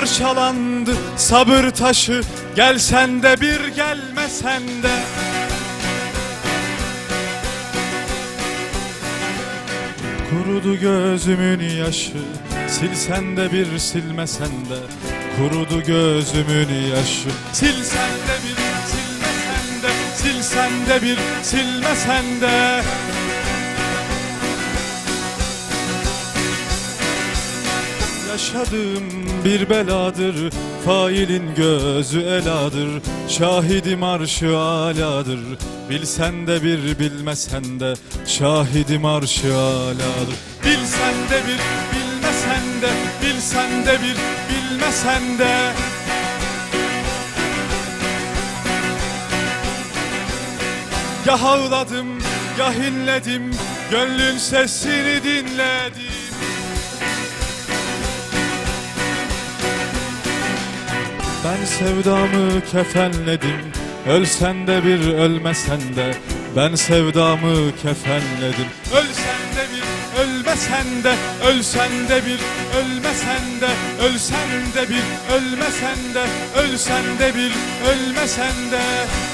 Parçalandı sabır taşı Gelsen de bir gelmesen de. Kurudu gözümün yaşı Silsen de bir silmesen de. Kurudu gözümün yaşı Silsen de bir silmesen de. Silsen de bir silmesen de Yaşadığım bir beladır Failin gözü eladır Şahidim arşı aladır. Bilsen de bir bilmesen de Şahidim arşı aladır. Bilsen de bir bilmesen de Bilsen de bir bilmesen de. Gah ağladım, gah inledim Gönlün sesini dinledim Ben sevdamı kefenledim. Ölsen de bir ölmesen de. Ben sevdamı kefenledim. Ölsen de bir ölmesen de. Ölsen de bir ölmesen de. Ölsen de bir ölmesen de. Ölsen de bir ölmesen de. İster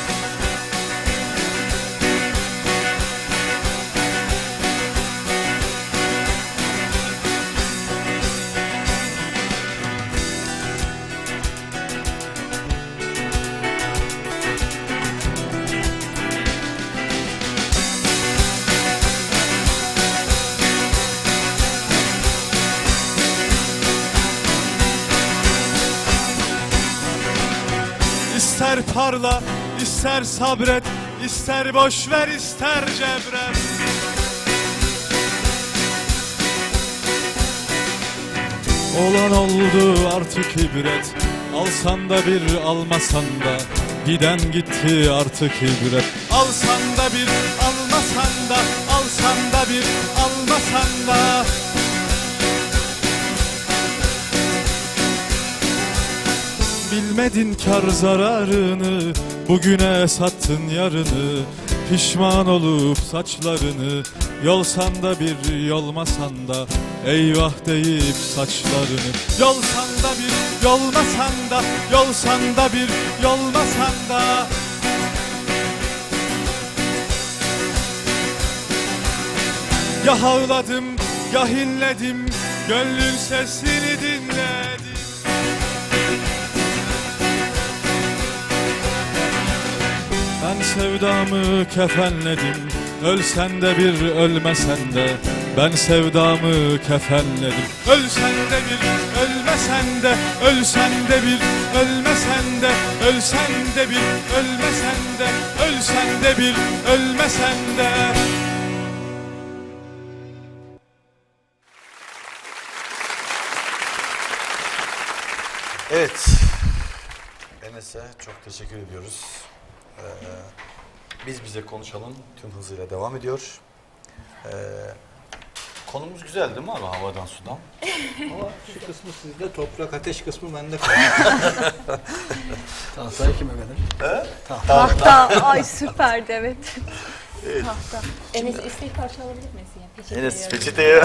parla, ister sabret, ister boş ver, ister cebret. Olan oldu artık ibret Alsan da bir almasan da. Giden gitti artık ibret. Alsan da bir almasan da Alsan da bir almasan da Bilmedin kar zararını Bugüne sattın yarını Pişman olup saçlarını Yolsan da bir yolmasan da Eyvah deyip saçlarını. Yolsan da bir yolmasan da Yolsan da bir yolmasan da. Yah ağladım, yah inledim Gönlün sesini dinledim sevdamı kefenledim Ölsen de bir ölmesen de Ben sevdamı kefenledim Ölsen de bir ölmesen de Ölsen de bir ölmesen de Ölsen de bir ölmesen de Ölsen de bir ölmesen de Evet. Enes'e çok teşekkür ediyoruz. Ee, biz bize konuşalım tüm hızıyla devam ediyor. Ee, konumuz güzel değil mi abi havadan sudan? Ama şu kısmı sizde, toprak ateş kısmı bende kaldı. Tahtayı kime verir? Tahta. Ay süperdi evet. Tahta. Enes isteği parça alabilir miyiz ya? Peçete Enes peçeteye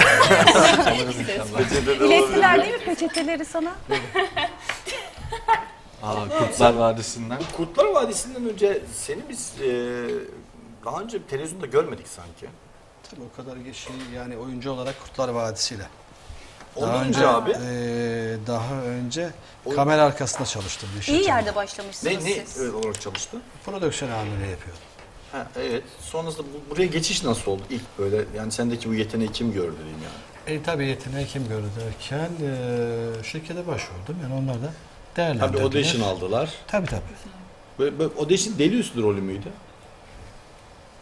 İlettiler değil mi peçeteleri sana? Aa, Kurtlar Vadisi'nden. Kurtlar Vadisi'nden önce seni biz e, daha önce televizyonda görmedik sanki. Tabii o kadar şey yani oyuncu olarak Kurtlar Vadisi'yle. Ondan önce abi eee, daha önce kamera arkasında çalıştım. bir İyi şirkette. yerde başlamışsınız ne, ne siz. e, olarak çalıştı? Prodüksiyon amirliği yapıyordum. Ha, evet. Sonrasında bu, buraya geçiş nasıl oldu ilk böyle? Yani sendeki bu yeteneği kim gördü diyeyim yani? E tabii yeteneği kim gördü derken eee şirkete başvurdum. Yani onlar da Tabii değerlendirdiler. audition aldılar. Tabii tabii. Böyle, böyle audition deli üstü rolü müydü?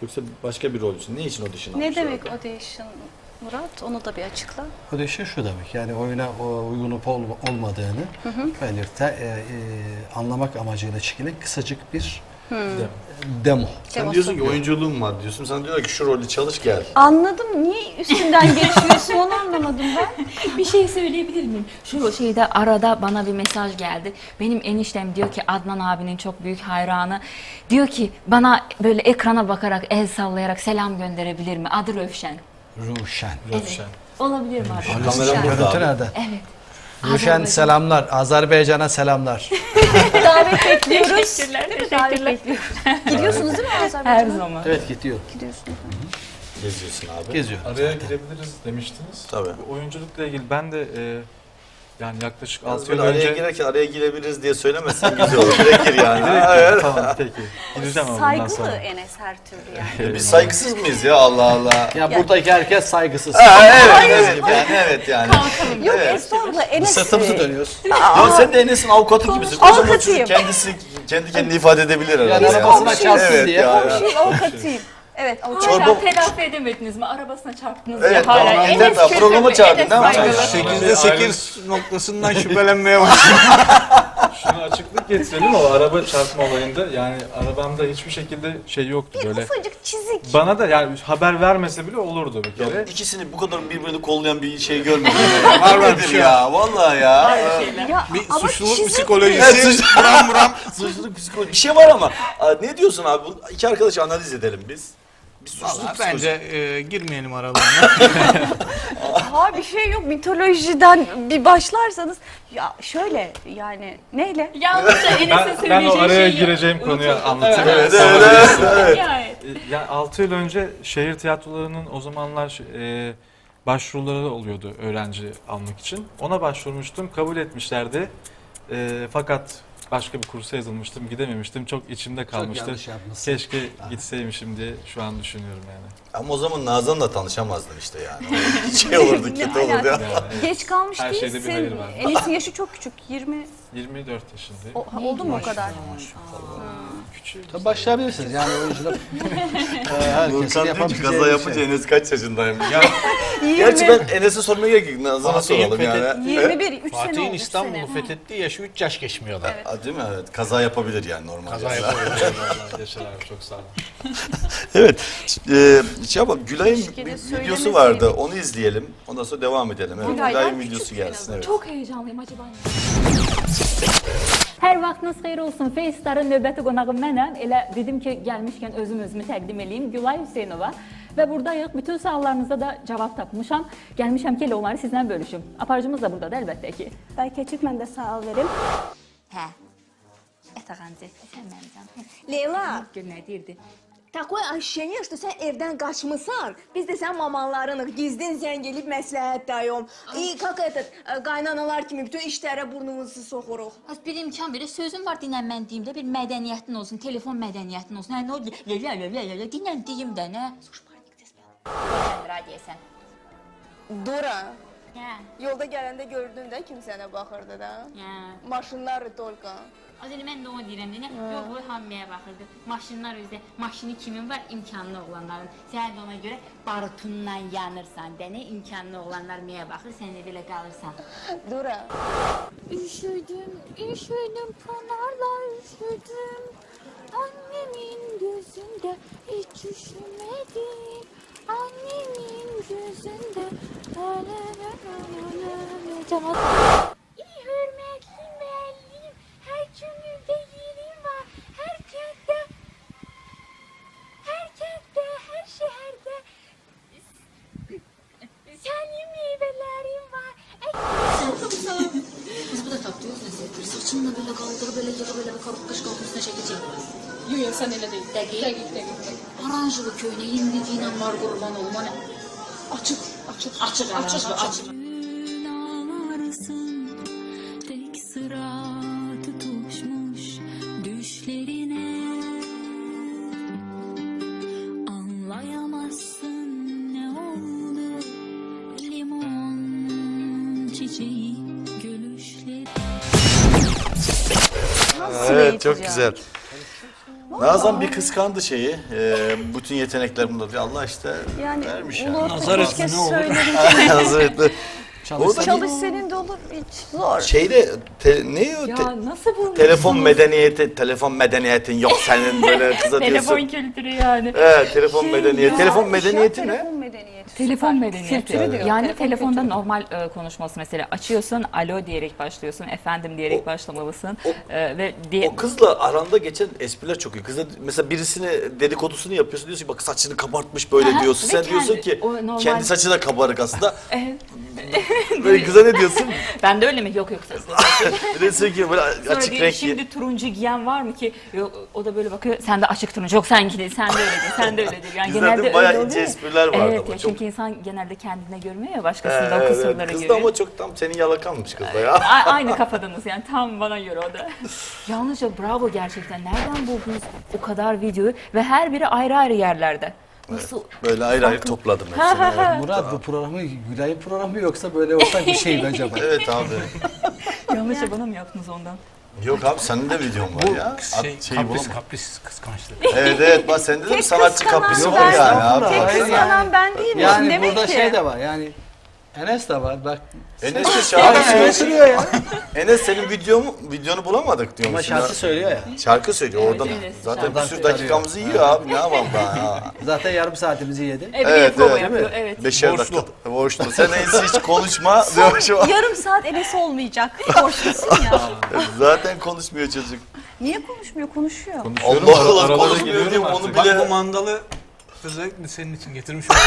Yoksa başka bir rol için. Ne için audition Ne almışlar demek orada? audition Murat? Onu da bir açıkla. Audition şu demek yani oyuna o, uygun olup ol- olmadığını belirte, e, e, anlamak amacıyla çekilen kısacık bir demo. Sen diyorsun ki oyunculuğum var diyorsun. Sana diyorlar ki şu rolü çalış gel. Anladım. Niye üstünden geçiyorsun onu anlamadım ben. Bir şey söyleyebilir miyim? Şu şeyde arada bana bir mesaj geldi. Benim eniştem diyor ki Adnan abinin çok büyük hayranı. Diyor ki bana böyle ekrana bakarak el sallayarak selam gönderebilir mi? Adı Rövşen. Ruşen. Evet. Olabilir mi abi? Kamera Rövşen. burada. Görüntü abi. nerede? Evet. Ruşen selamlar. Azerbaycan'a selamlar. Davet bekliyoruz. Teşekkürler, Davet teşekkürler. bekliyoruz. Gidiyorsunuz değil mi Her Azerbaycan'a? zaman. Evet gidiyor. Gidiyorsunuz. Geziyorsun abi. Geziyor. Araya girebiliriz demiştiniz. Tabii. Bu oyunculukla ilgili ben de e, yani yaklaşık Yalnız 6 yıl böyle araya önce... girerken araya girebiliriz diye söylemezsen güzel olur. Direkt gir yani. Ha, evet. tamam peki. Gireceğim ama bundan Saygılı sonra. Enes her türlü yani. Biz saygısız mıyız ya Allah Allah. Ya buradaki herkes saygısız. Ha, evet, evet yani evet yani. Yok Evet. estağfurullah Enes. Sırtımızı dönüyoruz. Ya sen de Enes'in avukatı gibisin. O zaman Avukatıyım. çocuk kendisi kendi kendini ifade edebilir Yani herhalde. ya. arabasına çarpsın Evet diye. Komşuyum avukatıyım. Evet. Çorba- Hala telafi edemediniz mi? Arabasına çarptınız Evet, ya hala. tamam, Enes yeter, kötü programa mü? çağırdın Enes değil mi? saygılı. Sekiz- 8'de 8 noktasından şüphelenmeye başladım. Şunu açıklık getirelim o araba çarpma olayında yani arabamda hiçbir şekilde şey yoktu böyle. Ufacık çizik. Bana da yani haber vermese bile olurdu bir kere. İkisini bu kadar birbirini kollayan bir şey görmedim. var var bir şey ya. Vallahi ya. Ya, Bir ama suçluluk çizik- Evet, psikolojisi. suç- buram buram. Suçluluk psikoloji. Bir şey var ama. Aa, Ne diyorsun abi? Bu iki arkadaşı analiz edelim biz. Bir suçluluk Valla bence e, girmeyelim aralarına. Ha bir şey yok mitolojiden bir başlarsanız ya şöyle yani neyle? Yalnızca Enes'in Ben, ben o araya şeyi gireceğim konuyu unutun. anlatayım. Evet, Sonra evet. Yani. E, Yani 6 yıl önce şehir tiyatrolarının o zamanlar e, başvuruları oluyordu öğrenci almak için. Ona başvurmuştum, kabul etmişlerdi. E, fakat başka bir kursa yazılmıştım, gidememiştim. Çok içimde kalmıştı. yanlış yapmışsın. Keşke gitseymişim diye şu an düşünüyorum yani. Ama o zaman Nazan'la tanışamazdın işte yani. şey olurdu, Ne kötü olurdu ya. alaka? Yani Geç kalmış Her şeyde bir hayır var. Enes'in yaşı çok küçük. 20 24 yaşındayım. o, ha, oldu mu o kadar? Küçüğüm. Tabii başlayabilirsiniz yani oyunculuk. e, herkesin Volkan diyor ki yapabileceği kaza bir şey. yapınca Enes kaç yaşındayım? Ya, 20, gerçi ben Enes'e sormaya gerek yok. Nazan'a Fatih'in soralım yani. 21, 3 sene Fatih'in oldu. üç İstanbul'u sene. fethettiği yaşı 3 yaş geçmiyorlar. Ha, değil mi? Evet. Kaza yapabilir yani normal. Kaza yapıyor. Eyvallah, Yaşar abi çok sağ olun. Evet. Ee, şey yapalım. Gülay'ın Keşke de bir videosu vardı. Onu izleyelim. Ondan sonra devam edelim. Evet. Gülay'dan Gülay'ın küçük videosu en gelsin. azından. Evet. Çok heyecanlıyım acaba. Hər vaxtınız xeyir olsun. Face'ların növbəti qonağım mənəm. Elə dedim ki, gəlmişkən özüm özümü təqdim eləyim. Gülay Hüseynova. Və buradayıq. Bütün suallarınıza da cavab tapmışam. Gəlmişəm ki, elə onları sizlə bölüşüm. Aparıcımız da buradadır əlbəttə ki. Belki açık ben de sağ verim. Hə. Ətağancı, sən mənimsən. Leyla, Gör nə deyirdi? Takoy Ayşəni işte sen evden kaçmışsan. Biz de sen mamalarınıq, gizdin zəng elib məsləhət dayım. İyi, kak этот, e, qaynanalar kimi bütün işlərə burnumuzu soxuruq. Az bir imkan verir. Sözüm var dinlənmən deyim də bir mədəniyyətin olsun, telefon mədəniyyətin olsun. Hə nə oldu? Lə lə lə lə lə dinlən deyim də nə? Suşparnik təsbih. Radiyəsən. Dura, Hə. yolda gələndə gördün də kim sənə baxırdı da? Hə. Maşınlar tolqa. Az elə mən də onu deyirəm də? Yox, bu hamıya baxırdı. Maşınlar özdə, maşını kimin var? İmkanlı oğlanların. Sən də ona görə barutundan yanırsan də, nə? İmkanlı oğlanlar miyə baxır, sən də belə qalırsan. Dura, Üşüdüm, üşüdüm pınarlar üşüdüm. Annemin gözünde hiç üşümedim. Annemin gözünde. La la la la la la Öyle değil. Değil. Değil, değil, Aranjılı köyüne yenildiğine var kurban olma. Açık, açık, açık, açık, açık. açık. tek sıra tutuşmuş düşlerine Anlayamazsın ne oldu limon çiçeği gülüşleri Evet çok güzel. Nazan bir kıskandı şeyi. Ee, bütün yetenekler bunda. Allah işte Yani vermiş yani. Nazar keşke etme, ne olur. söylerim. Hazretleri. Çalışsa Çalış senin de olur hiç zor. Şeyde te, ne o? Te- Ya nasıl bulmuşsunuz? telefon medeniyeti, telefon medeniyetin yok senin böyle kız atıyorsun. Telefon kültürü yani. Evet, telefon medeniyeti. Ya, telefon medeniyeti ne? Telefon medeniyeti. Kültürü Yani telefon telefonda kültürü. normal e, konuşması mesela açıyorsun alo diyerek başlıyorsun efendim diyerek başlamalısın o- E, ve diye, O kızla aranda geçen espriler çok iyi. Kızla mesela birisine dedikodusunu yapıyorsun diyorsun ki bak saçını kabartmış böyle Aha, diyorsun. ve Sen kendi- diyorsun ki o normal- kendi saçı da kabarık aslında. Evet. böyle kıza ne diyorsun? ben de öyle mi? Yok yok söz. Bir de diyorsun ki böyle Sonra açık diyor, renkli. şimdi turuncu giyen var mı ki? Yok, o da böyle bakıyor. Sen de açık turuncu. Yok sen değil, sen de öyle değil, sen de öyle değil. Yani Bizlerde genelde bayağı öyle ince oluyor. espriler vardı Evet ama ya, çok- çünkü insan genelde kendine görmüyor ya Ee, başkasında o evet, kusurları Kız da ama çok tam senin yalakanmış kız da ya. A- aynı kafadanız yani tam bana göre o da. Yalnızca bravo gerçekten. Nereden buldunuz o kadar videoyu ve her biri ayrı ayrı yerlerde. Nasıl? Böyle ayrı ayrı topladım hepsini. Murat bu programı Gülay'ın programı yoksa böyle olsa bir şeydi acaba. Evet abi. Yanlışa bana mı yaptınız ondan? Yok abi senin de videon var ya. şey, At- şeyi kapris, bulamam. kapris kıskançlık. Evet evet bak sende de bir Tek sanatçı kıskanan kaprisi ben. var yani abi. Tek Tek Hayır kıskanan ben değilim. Yani Demek burada ki. şey de var yani Enes de var bak. Enes de şarkı söylüyor ya. Enes senin videomu, videonu bulamadık diyor. Ama şarkı söylüyor ya. Şarkı söylüyor Evet, oradan. Enes Zaten şarkı bir sürü söylüyor. dakikamızı yiyor abi ne yapalım daha ya. Zaten yarım saatimizi yedi. E, de Evet, prova evet. yapıyor. Evet. Beşer dakika. Borçlu. Sen en iyisi hiç konuşma. diyor şu an. Yarım saat Enes olmayacak. Borçlusun ya. Zaten konuşmuyor çocuk. Niye konuşmuyor? Konuşuyor. Allah Allah aralara konuşmuyor giriyorum diyorum artık. onu Bak bu bile. mandalı özellikle senin için getirmiş oldum.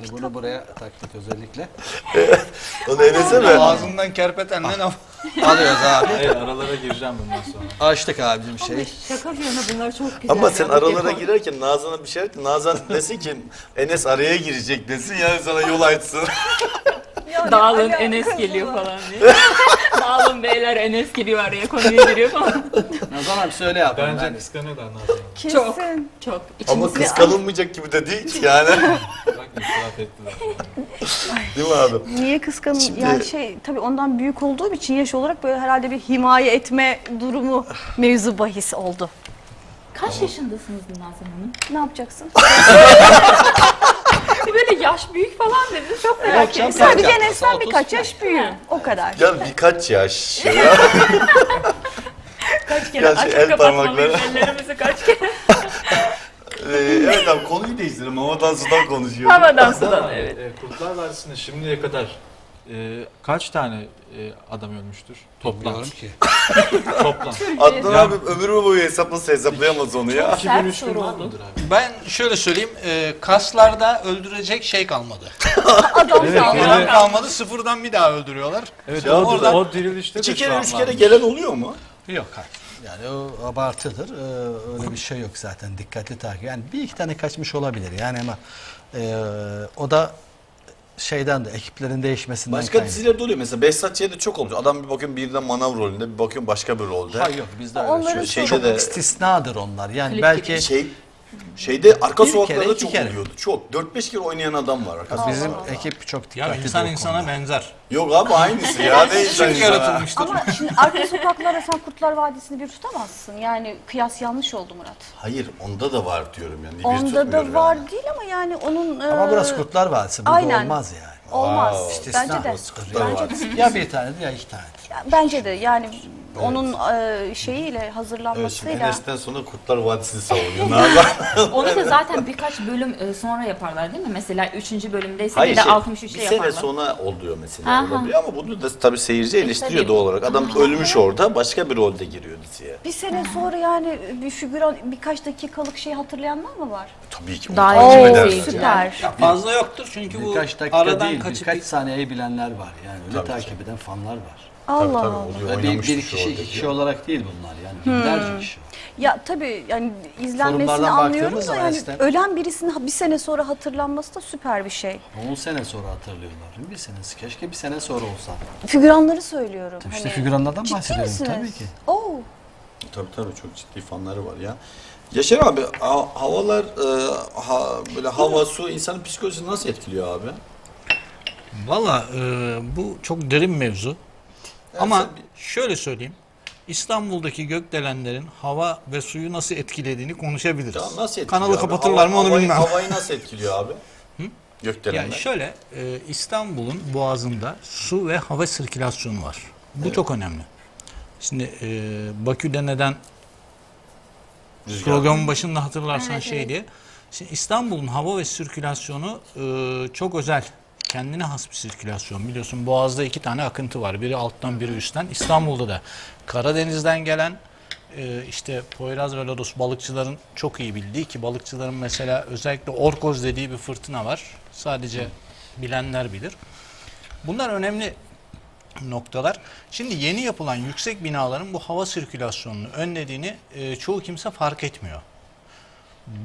Yani bunu buraya taktık özellikle. Onu Enes'e mi? Ağzından kerpeten ne. Alıyoruz abi. Hayır aralara gireceğim bundan sonra. Açtık abicim şey. Şaka bir yana bunlar çok güzel. Ama sen ya, aralara girerken Nazan'a bir şey et. Nazan desin ki Enes araya girecek desin yani sana yol açsın. Dağılın Enes geliyor falan diye. Dağılın beyler Enes geliyor araya konuya giriyor falan. Nazan abi söyle yapalım. Bence yani. kıskanıyorlar Nazan'ı. Çok. Kesin. Çok. Ama İçimizi kıskanılmayacak gibi de değil yani. İtiraf ettiler. Değil mi abi? Niye kıskanın? Şimdi- Yani şey tabii ondan büyük olduğum için yaş olarak böyle herhalde bir himaye etme durumu mevzu bahis oldu. Kaç yaşındasınız Nazan Hanım? Ne yapacaksın? Böyle yaş büyük falan dediniz. Çok merak Yok canım, ettim. Sadece Kaç Enes'ten yaptı? birkaç 30 yaş büyüğüm. O kadar. Ya birkaç yaş. Ya. Kaç kere Ya şey, açıp el kapatmalıyız parmakları. ellerimizi kaç kere. Ee, evet abi konuyu değiştirelim. Havadan sudan konuşuyoruz. Havadan sudan evet. E, Kurtlar Vadisi'nde şimdiye kadar e, kaç tane e, adam ölmüştür? Toplam. Bilmiyorum ki. Toplam. Adnan abi ömrü boyu hesaplasa hesaplayamaz onu ya. 2003 soru var oldu. mıdır abi? Ben şöyle söyleyeyim, e, kaslarda öldürecek şey kalmadı. Adam Evet, sağlam. Adam evet. kalmadı, sıfırdan bir daha öldürüyorlar. Evet Ya o, orada o dirilişte de İki şu kere an üç kere varmış. gelen oluyor mu? Yok hayır. Yani o abartıdır. Ee, öyle bir şey yok zaten. Dikkatli takip. Yani bir iki tane kaçmış olabilir. Yani ama e, o da şeyden de ekiplerin değişmesinden Başka kaynaklı. dizilerde oluyor mesela Behzat Ç'de çok olmuş. Adam bir bakıyorum birden manav rolünde, bir bakıyorum başka bir rolde. Hayır yok bizde öyle Onların şey. Şeyde Çok de istisnadır onlar. Yani Klip belki şey şeyde arka Bir sokaklarda iki çok kere. oluyordu. Çok. 4-5 kere oynayan adam var arka sokaklarda. bizim ekip çok Ya dikkatli. insan insana konuda. benzer. Yok abi aynısı ya. İnsan insana? yaratılmıştır. Ama şimdi arka sokaklara sen Kurtlar Vadisi'ni bir tutamazsın. Yani kıyas yanlış oldu Murat. Hayır onda da var diyorum yani. Bir Onda da var yani. değil ama yani onun... Ama e, burası Kurtlar Vadisi. Burada aynen. olmaz yani. Olmaz. İstisna. Bence de. Kurtlar Bence de. Vadisi. Ya bir tane ya iki tane. Bence de yani onun e, şeyiyle Evet hazırlanmasıyla. Enes'ten sonra Kurtlar Vadisi'ni savunuyor. Ne yapalım? Onu da zaten birkaç bölüm e, sonra yaparlar değil mi? Mesela 3. bölümdeyse Hayır bir de şey, 63'te bir sene yaparlar. sonra oluyor mesela Aha. olabiliyor ama bunu da tabii seyirci eleştiriyor tabii. doğal olarak. Adam ölmüş orada başka bir rolde giriyor diziye. Bir sene sonra yani bir figüran birkaç dakikalık şey hatırlayanlar mı var? Tabii ki Daha takip iyi ederler. seyirci. süper. Ya fazla yoktur çünkü bu Birkaç dakika aradan değil, kaçıp birkaç saniyeyi bilenler var. Yani öyle Tabii takip eden fanlar var. Allah Tabii, tabii, oluyor. Bir, bir kişi, iki kişi olarak değil bunlar yani. Binlerce kişi. Ya tabii yani izlenmesini anlıyorum da yani eskiden- ölen birisinin bir sene sonra hatırlanması da süper bir şey. 10 sene sonra hatırlıyorlar. Bir senesi. Keşke bir sene sonra olsa. Figüranları söylüyorum. İşte Hani- figüranlardan Ciddi bahsediyorum misiniz? tabii ki. Oo. Tabii tabii çok ciddi fanları var ya. Yaşar abi ha- havalar e, ha, böyle hava su insanın psikolojisini nasıl etkiliyor abi? Valla e, bu çok derin mevzu. Ama sen şöyle söyleyeyim. İstanbul'daki gökdelenlerin hava ve suyu nasıl etkilediğini konuşabiliriz. Ya nasıl etkiliyor Kanalı abi? kapatırlar mı Hava- onu havayı, bilmem. Havayı nasıl etkiliyor abi? Gökdelenler. Yani şöyle e, İstanbul'un boğazında su ve hava sirkülasyonu var. Bu çok önemli. Şimdi e, Bakü'de neden Rüzgar. programın başında hatırlarsan Evet, şey evet. diye Şimdi İstanbul'un hava ve sirkülasyonu e, çok özel. Kendine has bir sirkülasyon. Biliyorsun Boğaz'da iki tane akıntı var. Biri alttan biri üstten. İstanbul'da da Karadeniz'den gelen e, işte Poyraz ve Lodos balıkçıların çok iyi bildiği ki balıkçıların mesela özellikle Orkoz dediği bir fırtına var. Sadece bilenler bilir. Bunlar önemli noktalar. Şimdi yeni yapılan yüksek binaların bu hava sirkülasyonunu önlediğini e, çoğu kimse fark etmiyor.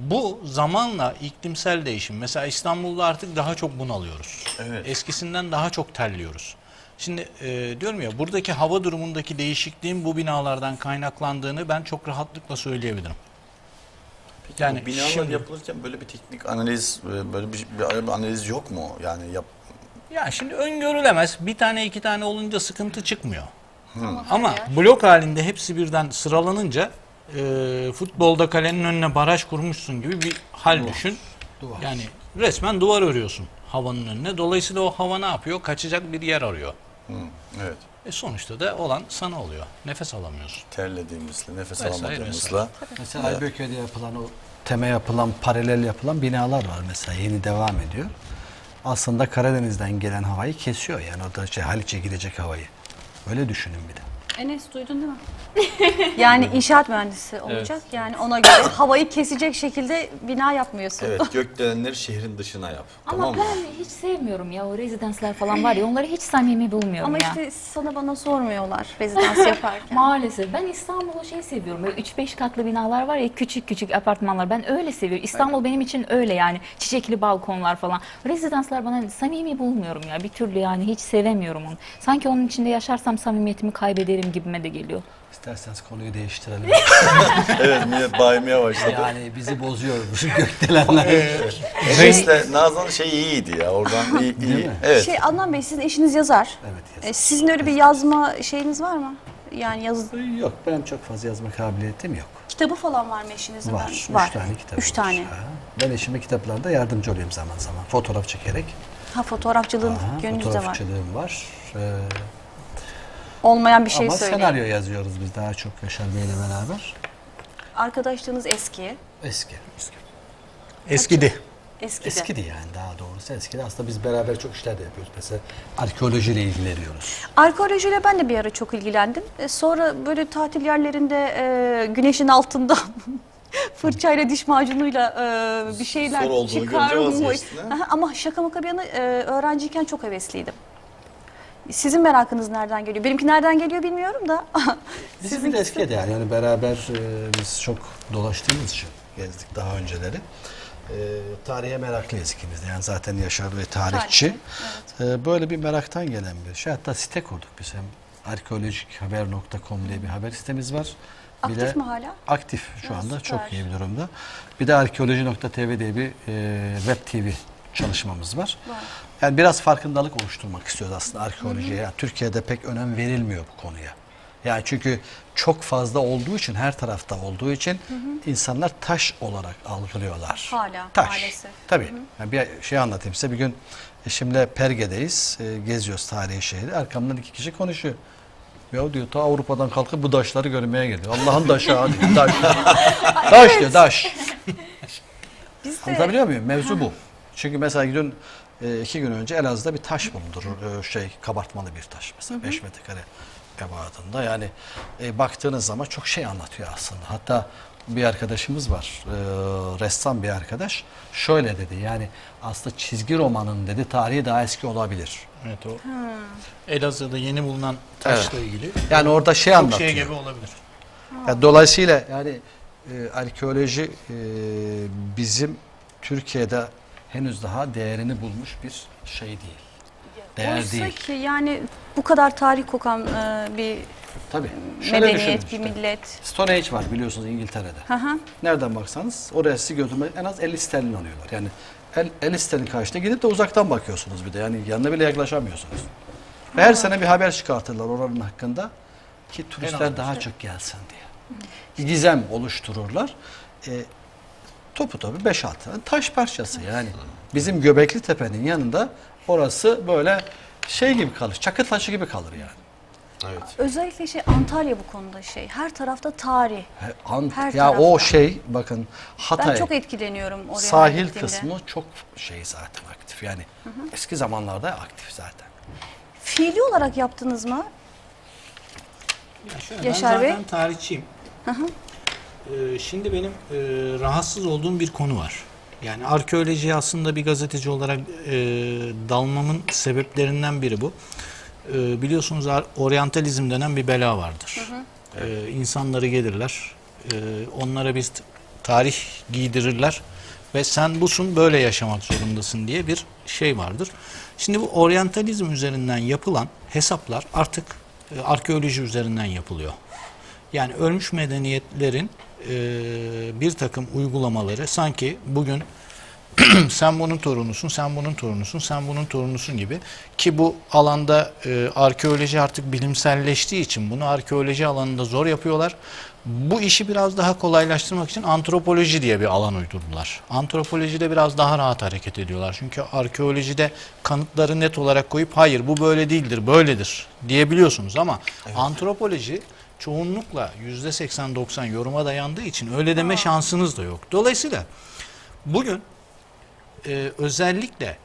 Bu zamanla iklimsel değişim. Mesela İstanbul'da artık daha çok bunalıyoruz. Evet. Eskisinden daha çok terliyoruz. Şimdi e, diyorum ya buradaki hava durumundaki değişikliğin bu binalardan kaynaklandığını ben çok rahatlıkla söyleyebilirim. Peki Yani bu binalar şimdi- yapılırken böyle bir teknik analiz, e, böyle bir, bir analiz yok mu? Yani yap, Ya şimdi öngörülemez. Bir tane iki tane olunca sıkıntı çıkmıyor. Ama blok halinde hepsi birden sıralanınca e, futbolda kalenin önüne baraj kurmuşsun gibi bir hal düşün. Duvar. Yani resmen duvar örüyorsun havanın önüne. Dolayısıyla o hava ne yapıyor? Kaçacak bir yer arıyor. Hı, evet. E sonuçta da olan sana oluyor. Nefes alamıyorsun. Terlediğimizle, nefes Vesaire, alamadığımızla. Mesela Aybüköy'de yapılan o teme yapılan paralel yapılan binalar var mesela yeni devam ediyor. Aslında Karadeniz'den gelen havayı kesiyor yani o da şey Haliç'e gidecek havayı. Öyle düşünün bir de. Enes duydun değil mi? yani inşaat mühendisi olacak. Yani ona göre havayı kesecek şekilde bina yapmıyorsun. Evet, gökdelenleri şehrin dışına yap. Ama tamam mı? ben hiç sevmiyorum ya o rezidanslar falan var ya onları hiç samimi bulmuyorum Ama ya. işte sana bana sormuyorlar rezidans yaparken. Maalesef ben İstanbul'u şey seviyorum. Böyle 3-5 katlı binalar var ya küçük küçük apartmanlar. Ben öyle seviyorum. İstanbul benim için öyle yani. Çiçekli balkonlar falan. Rezidanslar bana samimi bulmuyorum ya. Bir türlü yani hiç sevemiyorum onu. Sanki onun içinde yaşarsam samimiyetimi kaybederim gibime de geliyor. İsterseniz konuyu değiştirelim. Evet, millet baymaya başladı. yani bizi bozuyor bu gökdelenler. Enes'le Nazan'ın şey iyiydi ya, oradan iyi. iyi. mi? Evet. Şey Adnan Bey sizin eşiniz yazar. Evet, yazar. E, sizin öyle bir yazma şeyiniz var mı? Yani yaz Yok benim çok fazla yazma kabiliyetim yok. kitabı falan var mı eşinizin? Var. Ben- Üç var. tane kitap Üç tane. Ben eşime kitaplarda yardımcı oluyorum zaman zaman. Fotoğraf çekerek. Ha fotoğrafçılığın Aha, gönlünüzde var. fotoğrafçılığım var. Ee, Olmayan bir şey ama söyleyin. senaryo yazıyoruz biz daha çok Yaşar Bey'le beraber. Arkadaşlığınız eski. Eski. eski. Eskidi. Eskidi. Eskidi yani daha doğrusu eskidi. Aslında biz beraber çok işler de yapıyoruz. Mesela arkeolojiyle ilgileniyoruz. Arkeolojiyle ben de bir ara çok ilgilendim. E, sonra böyle tatil yerlerinde e, güneşin altında fırçayla diş macunuyla e, bir şeyler Zor olduğunu görünce mı? vazgeçtin, ha? Aha, Ama şaka maka bir yana e, öğrenciyken çok hevesliydim. Sizin merakınız nereden geliyor? Benimki nereden geliyor bilmiyorum da. Bizim de eskidi yani. yani beraber e, biz çok dolaştığımız için gezdik daha önceleri. E, tarihe meraklıyız ikimiz de. Yani zaten Yaşar ve tarihçi. E, böyle bir meraktan gelen bir şey. Hatta site kurduk biz hem arkeolojikhaber.com diye bir haber sitemiz var. Bir Aktif de- mi hala? Aktif şu Ha, anda süper. çok iyi bir durumda. Bir de arkeoloji.tv diye bir e, web TV çalışmamız var. Var. Yani biraz farkındalık oluşturmak istiyoruz aslında arkeolojiye. Yani Türkiye'de pek önem verilmiyor bu konuya. Yani çünkü çok fazla olduğu için her tarafta olduğu için insanlar taş olarak algılıyorlar. Hala, taş. maalesef. Tabii. Yani bir şey anlatayım size. Bir gün eşimle Perge'deyiz. e, geziyoruz tarihi şehri. Arkamdan iki kişi konuşuyor. Ya diyor ta Avrupa'dan kalkıp bu taşları görmeye geliyor. Allah'ın taşı abi. Taş. taş diyor taş. Biz de Anlatabiliyor muyum? Mevzu bu. Çünkü mesela dün e, iki gün önce Elazığ'da bir taş bulundu. E, şey kabartmalı bir taş mesela 5 metrekare ebatında. Yani e, baktığınız zaman çok şey anlatıyor aslında. Hatta bir arkadaşımız var. e, ressam bir arkadaş. Şöyle dedi yani aslında çizgi romanın dedi tarihi daha eski olabilir. Evet o. Elazığ'da yeni bulunan taşla ilgili Yani orada şey çok anlatıyor. şey gibi olabilir. Ya dolayısıyla yani e, arkeoloji e, bizim Türkiye'de henüz daha değerini bulmuş bir şey değil. Değer oysa değil. ki yani bu kadar tarih kokan e, bir Tabii. Şöyle düşünün medeniyet, işte. bir millet. Stone Age var biliyorsunuz İngiltere'de. Hı hı. Nereden baksanız oraya sizi götürmek en az 50 sterlin alıyorlar. Yani el, 50 sterlin karşına gidip de uzaktan bakıyorsunuz bir de. Yani yanına bile yaklaşamıyorsunuz. Ve her sene bir haber çıkartırlar oranın hakkında ki turistler daha çok gelsin diye. Bir gizem oluştururlar. E, topu topu 5-6 tane taş parçası yani. Bizim Göbekli Tepe'nin yanında orası böyle şey gibi kalır, çakı taşı gibi kalır yani. Evet. Özellikle şey Antalya bu konuda şey. Her tarafta tarih. He, Ant- Her ya o tarafta. şey bakın Ben Hatay çok etkileniyorum oraya sahil gittiğimde. kısmı çok şey zaten aktif yani eski zamanlarda aktif zaten. Fiili olarak yaptınız mı? Ya şöyle, Yaşar ben Bey? zaten tarihçiyim. Ee, şimdi benim e, rahatsız olduğum bir konu var. Yani arkeolojiye aslında bir gazeteci olarak e, dalmamın sebeplerinden biri bu. E, biliyorsunuz oryantalizm denen bir bela vardır. E, insanları gelirler, e, onlara biz tarih giydirirler ve sen busun böyle yaşamak zorundasın diye bir şey vardır. Şimdi bu oryantalizm üzerinden yapılan hesaplar artık e, arkeoloji üzerinden yapılıyor. Yani ölmüş medeniyetlerin e, bir takım uygulamaları sanki bugün sen bunun torunusun, sen bunun torunusun, sen bunun torunusun gibi ki bu alanda e, arkeoloji artık bilimselleştiği için bunu arkeoloji alanında zor yapıyorlar. Bu işi biraz daha kolaylaştırmak için antropoloji diye bir alan uydurdular. Antropolojide biraz daha rahat hareket ediyorlar. Çünkü arkeolojide kanıtları net olarak koyup hayır bu böyle değildir, böyledir diyebiliyorsunuz ama antropoloji çoğunlukla %80-90 yoruma dayandığı için öyle deme şansınız da yok. Dolayısıyla bugün e, özellikle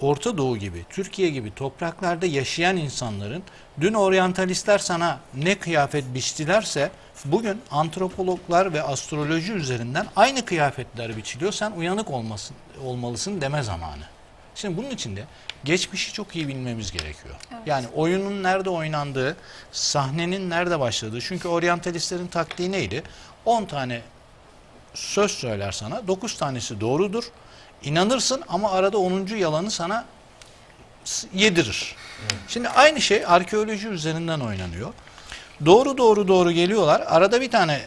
Orta Doğu gibi, Türkiye gibi topraklarda yaşayan insanların dün oryantalistler sana ne kıyafet biçtilerse bugün antropologlar ve astroloji üzerinden aynı kıyafetler biçiliyor. Sen uyanık olmasın, olmalısın deme zamanı. Şimdi bunun için de geçmişi çok iyi bilmemiz gerekiyor. Yani oyunun nerede oynandığı, sahnenin nerede başladığı. Çünkü oryantalistlerin taktiği neydi? 10 tane söz söyler sana. 9 tanesi doğrudur. İnanırsın ama arada 10. yalanı sana yedirir. Şimdi aynı şey arkeoloji üzerinden oynanıyor. Doğru doğru doğru geliyorlar. Arada bir tane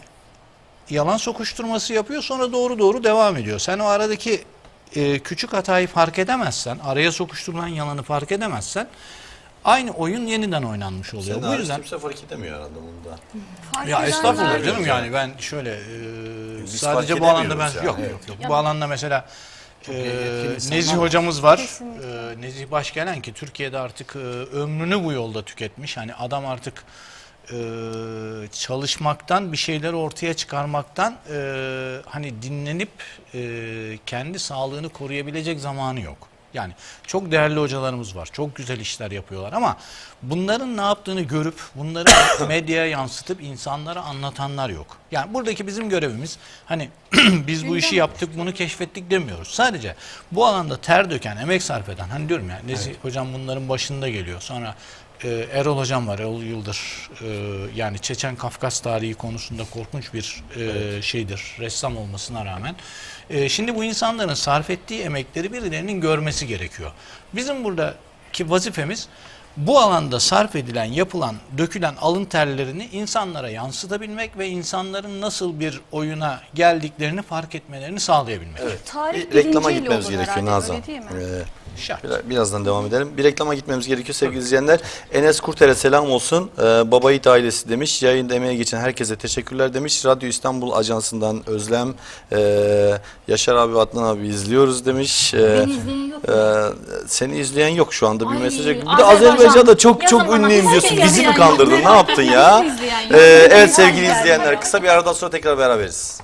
yalan sokuşturması yapıyor sonra doğru doğru devam ediyor. Sen o aradaki e, küçük hatayı fark edemezsen, araya sokuşturulan yalanı fark edemezsen aynı oyun yeniden oynanmış oluyor. Sen Bu yüzden kimse fark edemiyor herhalde bunda. Fark ya estağfurullah canım ediyoruz yani ben şöyle e, Biz sadece fark bu alanda ben yani, yok evet. yok yok. Bu alanda mesela e, insanlar Nezih hocamız var. Kesinlikle. E, Nezih Başgelen ki Türkiye'de artık e, ömrünü bu yolda tüketmiş. Hani adam artık e, çalışmaktan bir şeyleri ortaya çıkarmaktan e, hani dinlenip e, kendi sağlığını koruyabilecek zamanı yok. Yani çok değerli hocalarımız var. Çok güzel işler yapıyorlar ama bunların ne yaptığını görüp bunları medyaya yansıtıp insanlara anlatanlar yok. Yani buradaki bizim görevimiz hani biz bu işi yaptık bunu keşfettik demiyoruz. Sadece bu alanda ter döken, emek sarf eden hani diyorum ya Nezih hocam bunların başında geliyor. Sonra e, Erol hocam var. Erol Yıldır. E, yani Çeçen Kafkas tarihi konusunda korkunç bir e, şeydir. Ressam olmasına rağmen. E, şimdi bu insanların sarf ettiği emekleri birilerinin görmesi gerekiyor. Bizim buradaki vazifemiz bu alanda sarf edilen, yapılan, dökülen alın terlerini insanlara yansıtabilmek ve insanların nasıl bir oyuna geldiklerini fark etmelerini sağlayabilmek. Tarih Bir reklama gitmemiz gerekiyor Nazan. öyle değil mi? Ee, Şart. Biraz- Birazdan devam edelim. Bir reklama gitmemiz gerekiyor sevgili izleyenler. Enes Kurter'e selam olsun. Ee, Baba Yiğit ailesi demiş. Yayında emeğe geçen herkese teşekkürler demiş. Radyo İstanbul Ajansı'ndan Özlem. Ee, Yaşar abi, Adnan abi izliyoruz demiş. Ee, Beni izleyen yok mu? e, seni izleyen yok şu anda bir Ay, mesaj. yok. Bir de Azerbaycan. Azerbaycan'da çok Yazın çok bana. ünlüyüm diyorsun. Bizi Bizi mi izleyen kandırdın? Ne yaptın ya? Bizi izleyen yok. Ee, evet sevgili izleyenler kısa bir aradan sonra tekrar beraberiz.